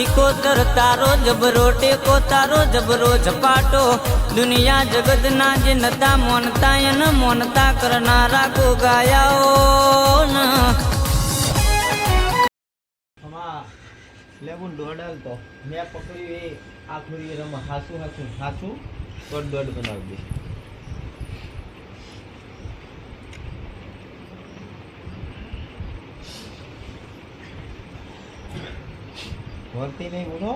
સિકોતર તારો જબરો, ટેકો તારો જબરો, ઝપાટો. દુનિયા જગતના જે નતા મોનતા, એન મોનતા કરનારા કો ગાયાઓ ન લેવું દોડાલ તો. મેં પકડ્યું એ આખું રમ હાસુ હાસુ હાસુ. દોડ દોડ બનાવી દે. વળતી નહીં બોલો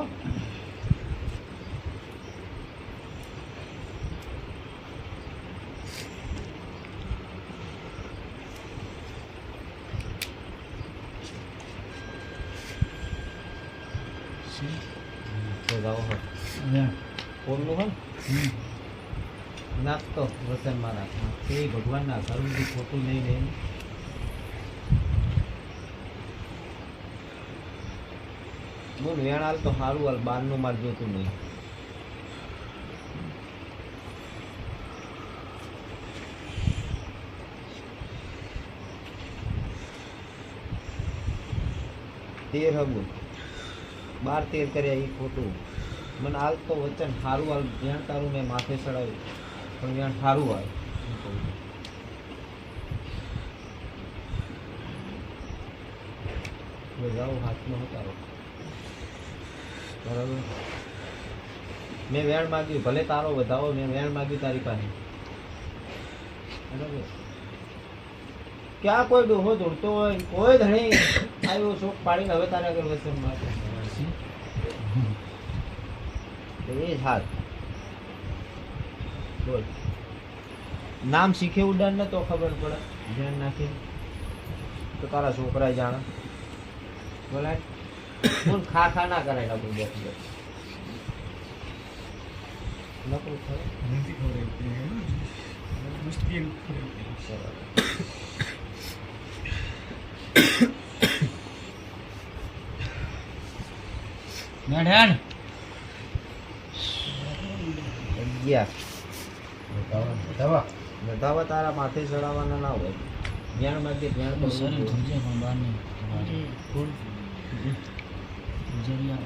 તો જાઓ હો કોમનું હો ને? નાખતો વસનમાં નાખ તે ભગવાનના ઘરનું ખોટું નહીં નહીં બોલ વેણ હાલ તો સારું હાલ બારનું માર જોતું નહીં. તેર હગું. બાર તેર કર્યા એ ખોટું. મને હાલ તો વચન સારું હાલ વેણ તારું મેં માથે ચડાવ્યું. પણ વેણ સારું હાલ જાઓ હાથમાં ઉતારો બરાબર? મેં વેણ માગ્યું. ભલે તારો વધાવો, મેં વેણ માગ્યું તારી પાસે. બરાબર? ક્યાં કોઈ ડોહો દોડતો હોય, કોઈ ધણી આવ્યો શોખ પાડીને હવે તારા આગળ વચન માગે એ હાથ બોલ. નામ શીખે ઉડાન ને તો ખબર પડે. ધ્યાન નાખી તો તારા છોકરા જાણે. બોલાય. બોલ ખા ખા ના કરાય નકરું ખરું. અગિયાર. વધાવા તારા માથે ચડાવવાના ના હોય. જ્ઞાનમાંથી જ્ઞાન કરવું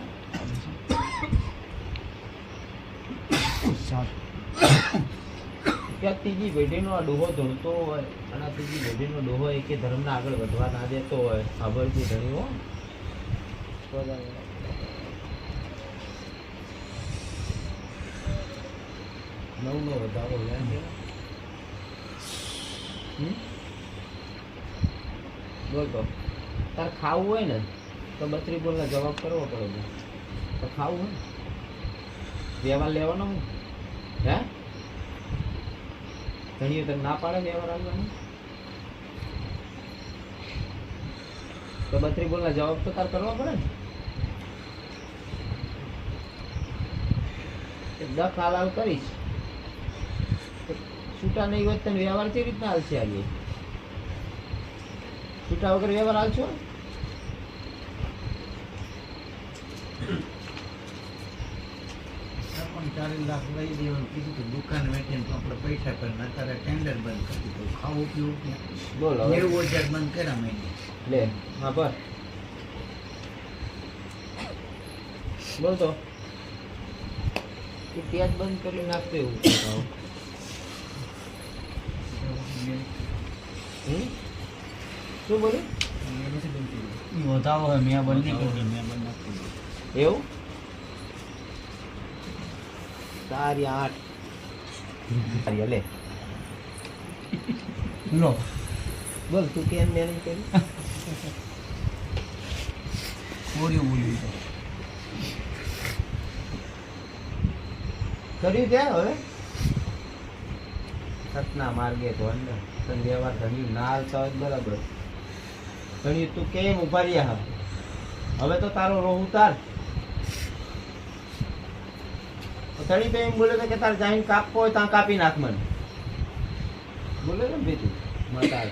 ત્યાં ત્રીજી પેઢીનો આ ડોહો ધરતો હોય અને આ ત્રીજી પેઢીનો ડોહો એકે ધર્મને આગળ વધવા ના દેતો હોય ખબરથી ધણીઓ નવનો વધારો છે? બોલ તો. તાર ખાવું હોય ને? તો બત્રી બોલનો જવાબ કરવો પડે. તો ખાવું હોય વ્યવહાર લેવાનો હું હે? ધણીઓ તને ના પાડે વ્યવહાર આવવાનો તો બત્રી બોલના જવાબ તો તાર કરવા પડે ને. દખ દસ હાલ હાલ કરીશ છૂટા નહીં હોય તને વ્યવહાર કેવી રીતના હાલશે આજે છૂટા વગર વ્યવહાર હાલશો? ચાલીસ લાખ લઈ દેવાનું કીધું કે દુકાન વેચીને તો આપણે પૈસા કરીને અત્યારે ટેન્ડર બંધ કરી દીધું. ખાવું પીવું ક્યાં? બોલ નેવું હજાર બંધ કર્યા મહિને. લે હા પર બોલ તો. તું પ્યાજ બંધ કરી નાખતો એવું. શું બોલ્યું? વધાવો હોય મેં બંધ નહીં કરી મેં બંધ નથી કરી એવું? સારી આઠ. સારી લે લો. બોલ તું કેમ મેનેજ કરી? બોલ્યું બોલ્યું કર્યું છે હવે? સતના માર્ગે તો અંદર તને વ્યવહાર ધણી ના હાલતા બરાબર. ધન્યું તું કેમ ઊભા રહ્યા? હવે તો તારો રોહ ઉતાર. ધણી એમ બોલે કે તારે જાઈને કાપવો હોય ત્યાં કાપી નાખ મને. બોલે ને બીજું માતા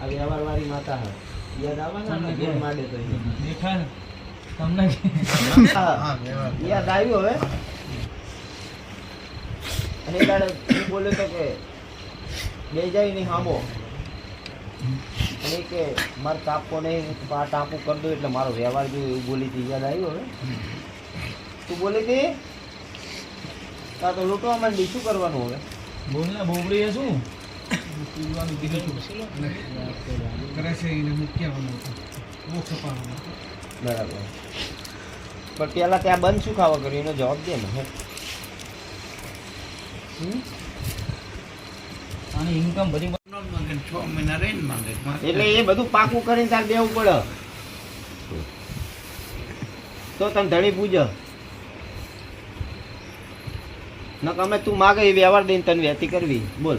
આ વ્યવહાર વાળી માતા હા યાદ આવવાના ને? જેમ માંડે તો દેખા ને? તમને યાદ આવ્યું હવે? અને દાડે હું તો કે બે જાય નહીં હામો. અને કે મારે કાપવો નહીં આ ટાંપુ કરી દો એટલે મારો વ્યવહાર જો એવું બોલી હતી યાદ આવ્યો હવે? તું બોલી હતી તા તો લૂંટવા માંડી શું કરવાનું હવે? બોલના બોબડી એ શું? પીવાનું કીધું કરે છે એને મૂક્યાવાનું બહુ ખપાવાનું બરાબર. પણ પેલા ત્યાં બંધ શું ખાવા કર્યું? એનો જવાબ દે ને? આની ઇન્કમ બધી માંગે છ મહિના રહીને માંગે. એટલે એ બધું પાકું કરીને તાર દેવું પડે. તો તને ધણી પૂજ. ન અમે તું માગે એ વ્યવહાર દઈને તને વ્યતી કરવી. બોલ.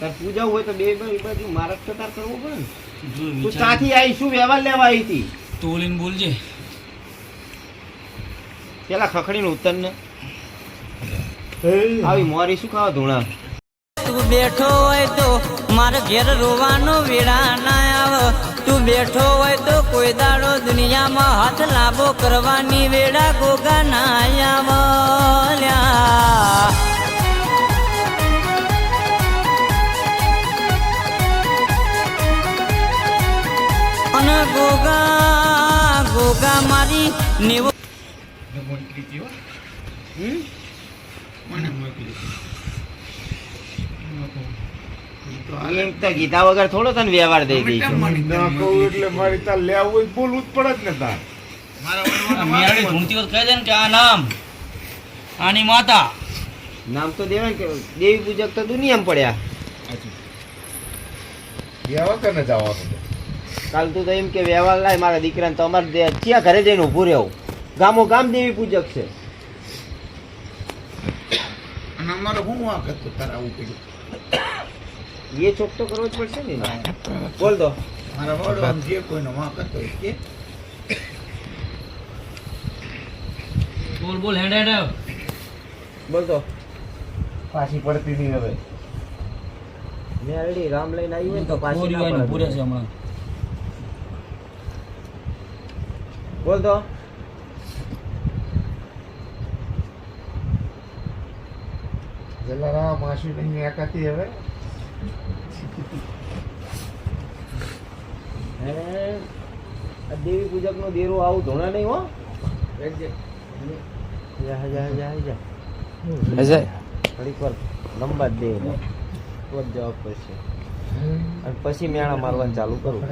તાર પૂજા હોય તો બે બાજુ મારા તો તાર કરવો પડે ને. તું ત્યાંથી આવી શું વ્યવહાર લેવા આવી હતી? તોલીને બોલજે. પેલા ખખડીને ઉત્તર ને. આવી મોરી શું ખાવા ધૂણા? તું બેઠો હોય તો મારે ઘેર રોવાનો વેળા ના આવ. તું બેઠો હોય તો કોઈ દાડો દુનિયામાં હાથ લાંબો કરવાની વેળા ગોગા ના અને ગોગા ગોગા મારી નેવો મોકલી તો હાલે. એમ તો કીધા વગર થોડો તને વ્યવહાર દઈ દઈશું ના કહું એટલે મારી તાર લેવું બોલવું જ પડે જ ને તાર. મારા વડવાના મેળવી મારા ધૂણતી વખત કહે છે ને કે આ નામ આની માતા. નામ તો દેવાય ને કે દેવી પૂજક તો દુનિયામાં પડ્યા. વ્યવહાર વગર ને જવાનું કાલ તું તો એમ કે વ્યવહાર લાય મારા દીકરાને તો અમારે દે- ક્યાં ઘરે જઈને ઊભું રહેવું. ગામો ગામ દેવી પૂજક છે. અને અમારે હું વાંક હતું તારા આવું કર્યું? એ છોક તો કરવો જ પડશે ને. બોલ દો મારા વડવામાં જે કોઈનો વાંક હતો કે. બોલ બોલ હેડ હેડ બોલ દો પાછી પડતી નહીં હવે. મેં already રામ લઈને આવી હોય ને તો પાછી ના પૂરે પડે. છે હમણાં. બોલ દો જલારામ આશી નહીં એકાતી હવે. દેવી પૂજક નો દેરો આવું ધોણા નહીં હો જા જા જા જા થોડીક વાર નંબર દે જવાબ પડશે અને પછી મેળા મારવાનું ચાલુ કરું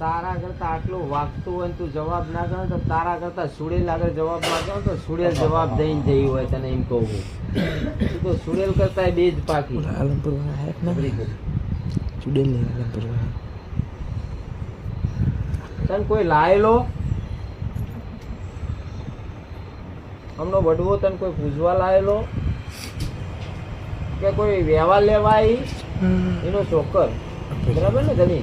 તારા કરતા આટલું વાગતું હોય તું જવાબ ના કરો તો તારા કરતા સુડેલ આગળ જવાબ ના માંગો તો સુડેલ જવાબ દઈને જઈ હોય તને એમ કહું તું તો સુડેલ કરતા બે જ પાકી. આલમપુર સુડેલ નહીં આલમપુર તને કોઈ લાયેલો? હમનો વડવો તને કોઈ પૂજવા લાયેલો? કે કોઈ વ્યવહાર લેવાય એનો ચોકર બરાબર ને ધની